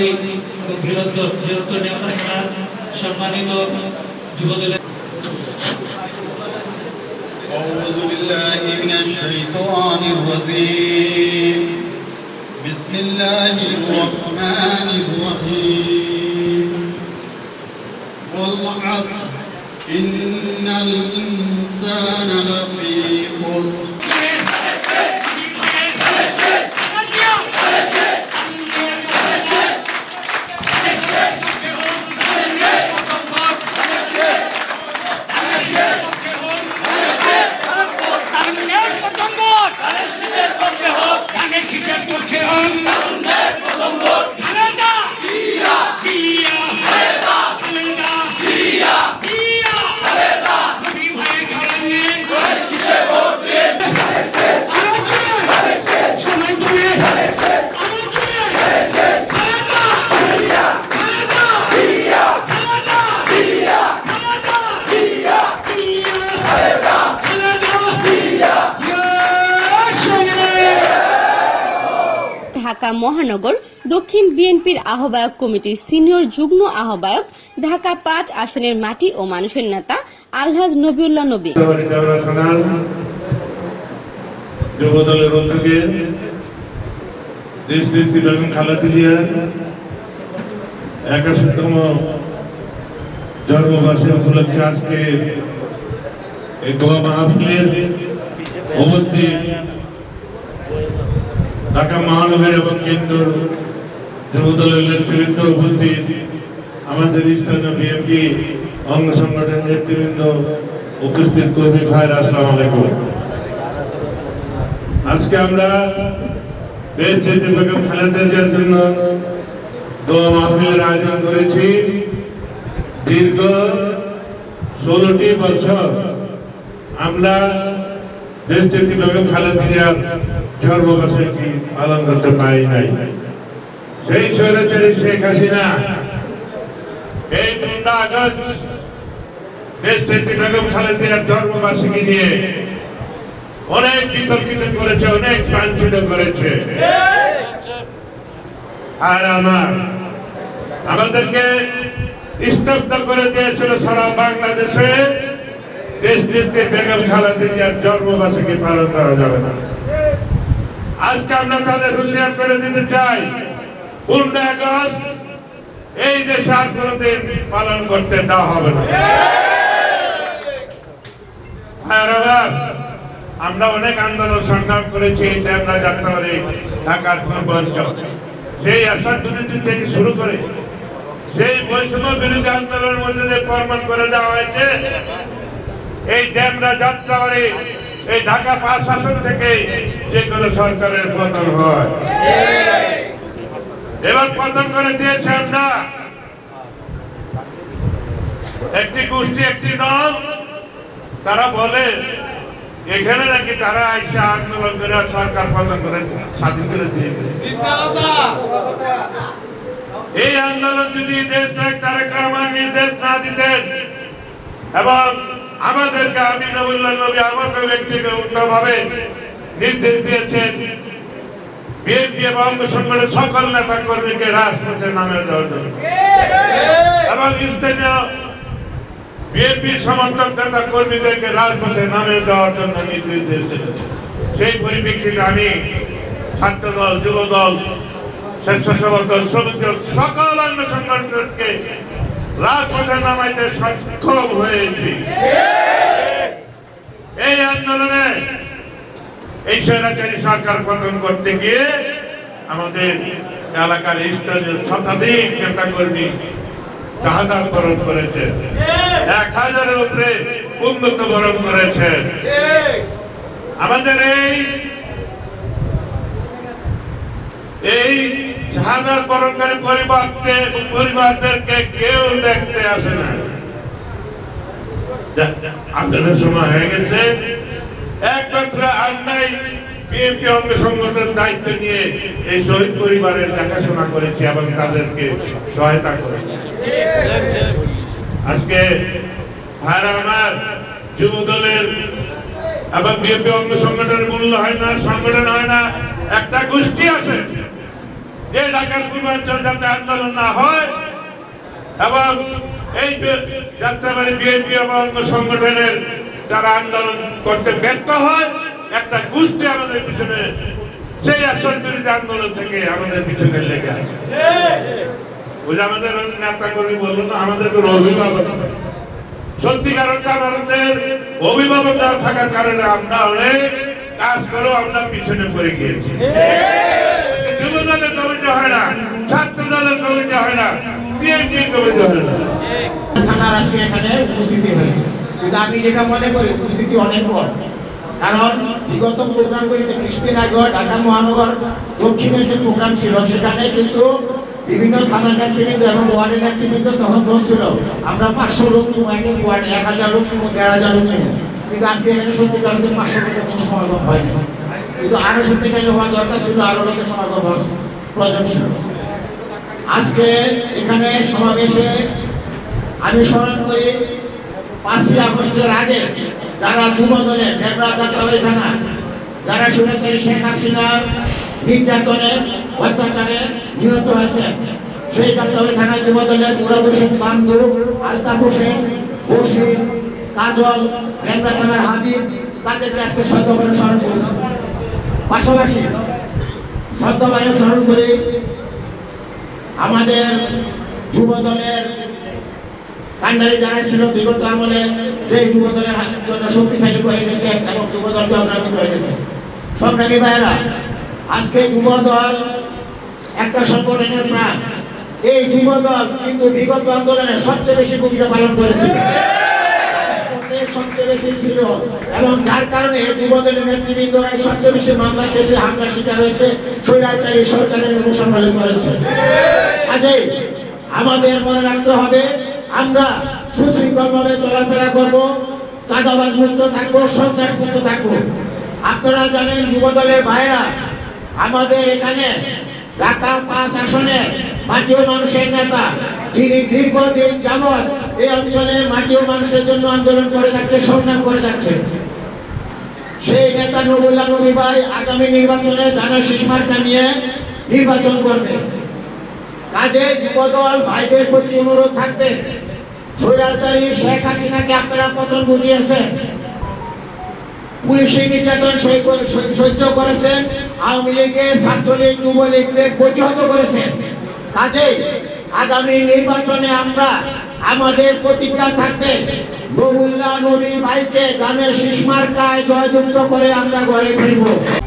ঐতিহ্যবাহী এবং বৃহত্তর বৃহত্তর নেতা সভার সম্মানিত যুবদলের أعوذ بالله من الشيطان الرجيم بسم الله الرحمن الرحيم والعصر إن الإنسان ঢাকা মহানগর, দক্ষিণ বিএনপির আহ্বায়ক কমিটির সিনিয়র যুগ্ম আহ্বায়ক, ঢাকা পাঁচ আসনের মাটি ও মানুষের নেতা আলহাজ নবিউল্লাহ নবী। উপলক্ষে আজকে এই মাহফিলের উপস্থিত ঢাকা মহানগর এবং কেন্দ্র যুব দলের নেতৃবৃন্দ উপস্থিত, আমাদের স্থানীয় বিএনপি অঙ্গ সংগঠনের নেতৃবৃন্দ উপস্থিত কর্মী ভাইরা আসসালাম আলাইকুম। আজকে আমরা দেশ যেতে বেগম খালেদা জন্য দোয়া মাহফিলের আয়োজন করেছি। দীর্ঘ ষোলোটি বছর আমরা দেশ যেতে বেগম খালেদা জন্মবার্ষিকী পালন করতে পারি নাই। সেই শেখ হাসিনা, এই পনেরো আগস্ট বেগম খালেদিয়ার জন্মবার্ষিকী নিয়ে অনেক বিতর্কিত করেছে, অনেক করেছে। আর আমার, আমাদেরকে স্তব্ধ করে দিয়েছিল সারা বাংলাদেশে, দেশ বেগম খালেদিয়ার জন্মবার্ষিকী পালন করা যাবে না। আজকে আমরা তাদের হুঁশিয়ার করে দিতে চাই। আগস্ট এই দেশে আর কোনোদিন পালন করতে দেওয়া হবে না। আমরা অনেক আন্দোলন সংগ্রাম করেছি এই আমরা যাত্রাবাড়ি ঢাকার পূর্বাঞ্চল সেই আশার বিরোধী থেকে শুরু করে সেই বৈষম্য বিরোধী আন্দোলনের মধ্যে প্রমাণ করে দেওয়া হয়েছে। এই ড্যামরা যাত্রাবাড়ি এই ঢাকা পাঁচ শাসন থেকে যে কোনো সরকারের পতন হয়। এবার পতন করে দিয়েছে আমরা। একটি গোষ্ঠী, একটি দল, তারা বলে, এখানে নাকি তারা আইসা আন্দোলন করে সরকার পতন করে, স্বাধীন করে দিয়ে এই আন্দোলন যদি দেশ নায়ক তারেক রহমান নির্দেশ না দিতেন, এবং আমাদেরকে আমি নবুল্লাহ নবী আমাকে ব্যক্তিগত ভাবে নির্দেশ দিয়েছেন বিএনপি এবং অঙ্গ সংগঠনের সকল নেতা কর্মীকে রাজপথে নামে দেওয়ার জন্য। এবং স্থানীয় বিএনপির সমর্থক নেতা কর্মীদেরকে রাজপথে নামে দেওয়ার জন্য নির্দেশ দিয়েছিলেন সেই পরিপ্রেক্ষিতে আমি ছাত্র দল যুব দল স্বেচ্ছাসেবক দল, শ্রমিক দল, সকল অঙ্গ সংগঠনকে রাজপথে নামাইতে সক্ষম হয়েছি। এই আন্দোলনে এই স্বৈরাচারী সরকার পতন করতে গিয়ে আমাদের এলাকার স্থানীয় শতাধিক নেতা কর্মী শাহাদাত বরণ করেছে। এক হাজারের উপরে উন্নত বরণ করেছে। আমাদের এই এই পরিবারকে পরিবারদেরকে কেউ দেখতে আসে না। আন্দোলনের সময় হয়ে গেছে। একমাত্র বিএনপি অঙ্গ দায়িত্ব নিয়ে এই শহীদ পরিবারের দেখাশোনা করেছি এবং তাদেরকে সহায়তা করেছি। আজকে ভাইরা আমার, যুব দলের এবং বিএনপি অঙ্গ সংগঠনের মূল্য হয় না, সংগঠন হয় না, একটা গোষ্ঠী আছে। এই ঢাকার পূর্বাঞ্চল যাতে আন্দোলন না হয়, এবং এই যাত্রাবাড়ি বিএনপি এবং সংগঠনের যারা আন্দোলন করতে ব্যর্থ হয়, একটা গোষ্ঠী আমাদের পিছনে, সেই বিরোধী আন্দোলন থেকে আমাদের পিছনে লেগে আছে যে আমাদের নেতা কর্মী বলল না, আমাদের কোনো অভিভাবক। সত্যিকার আমাদের অভিভাবক না থাকার কারণে আমরা অনেক কাজ করেও আমরা পিছনে পড়ে গিয়েছি থানার আজকে এখানে উপস্থিতি হয়েছে। কিন্তু আমি যেটা মনে করি, উপস্থিতি অনেক পর কারণ বিগত প্রোগ্রামগুলিতে কিছুদিন আগে ঢাকা মহানগর দক্ষিণের যে প্রোগ্রাম ছিল, সেখানে কিন্তু বিভিন্ন থানার নেতৃবৃন্দ এবং ওয়ার্ডের নেতৃবৃন্দ তখন বলছিল, আমরা পাঁচশো লোক নিব, এক এক ওয়ার্ডে এক হাজার লোক নিব, দেড় হাজার লোক নিব। কিন্তু আজকে এখানে সত্যিকার পাঁচশো লোকের কোনো সমাগম হয়নি। কিন্তু আরও শক্তিশালী হওয়া দরকার ছিল, আরও লোকের সমাগম প্রয়োজন ছিল। আজকে এখানে সমাবেশে আমি স্মরণ করি, পাঁচই আগস্টের আগে যারা যুব দলের ডেবরা যাত্রাবাড়ি থানা, যারা শুনেছেন শেখ হাসিনার নির্যাতনে, অত্যাচারে নিহত হয়েছে, সেই যাত্রাবাড়ি থানা যুব দলের মুরাদ হোসেন বান্দু, আলতাফ হোসেন বসির কাজল ডেবরা থানার হাবিব, তাদেরকে আজকে শ্রদ্ধাভাবে স্মরণ করছি। পাশাপাশি শ্রদ্ধাভাবে স্মরণ করি আমাদের যুব দলের কান্ডারি যারা ছিল বিগত আমলে যে যুব দলের জন্য শক্তিশালী করে গেছে এবং যুব দল সংগ্রামী করে গেছে। সংগ্রামী ভাইয়েরা, আজকে যুব দল একটা সংগঠনের প্রাণ। এই যুব দল কিন্তু বিগত আন্দোলনে সবচেয়ে বেশি ভূমিকা পালন করেছিল। বেশি ছিল এবং যার কারণে এই যুব নেতৃবৃন্দরা সবচেয়ে বেশি মামলা কেসে হামলা শিকার হয়েছে, স্বৈরাচারী সরকারের অনুসরণ করেছে কাজেই আমাদের মনে রাখতে হবে, আমরা সুশৃঙ্খলভাবে চলাফেরা করব চাঁদাবাদ মুক্ত থাকব, সন্ত্রাস মুক্ত থাকব। আপনারা জানেন, যুব দলের ভাইরা আমাদের এখানে ঢাকা পাঁচ আসনে মাটি ও মানুষের নেতা, যিনি দীর্ঘদিন যাবৎ এই অঞ্চলে মাটি ও মানুষের জন্য আন্দোলন করে যাচ্ছে, সংগ্রাম করে যাচ্ছে। সেই নেতা নবুল্লাহ নবী ভাই আগামী নির্বাচনে দানা শিশমার্কা নিয়ে নির্বাচন করবে। কাজে যুবদল ভাইদের প্রতি অনুরোধ থাকবে। স্বৈরাচারী শেখ হাসিনাকে আপনারা পতন ঘটিয়েছেন। পুলিশের নির্যাতন সহ্য করেছেন। আওয়ামী লীগের ছাত্রলীগ যুবলীগদের প্রতিহত করেছেন। কাজেই আগামী নির্বাচনে আমরা আমাদের প্রতিজ্ঞা থাকবে। নবুল্লাহ নবী ভাইকে গানের শিশমার কায় জয়যুক্ত করে আমরা ঘরে ফিরবো।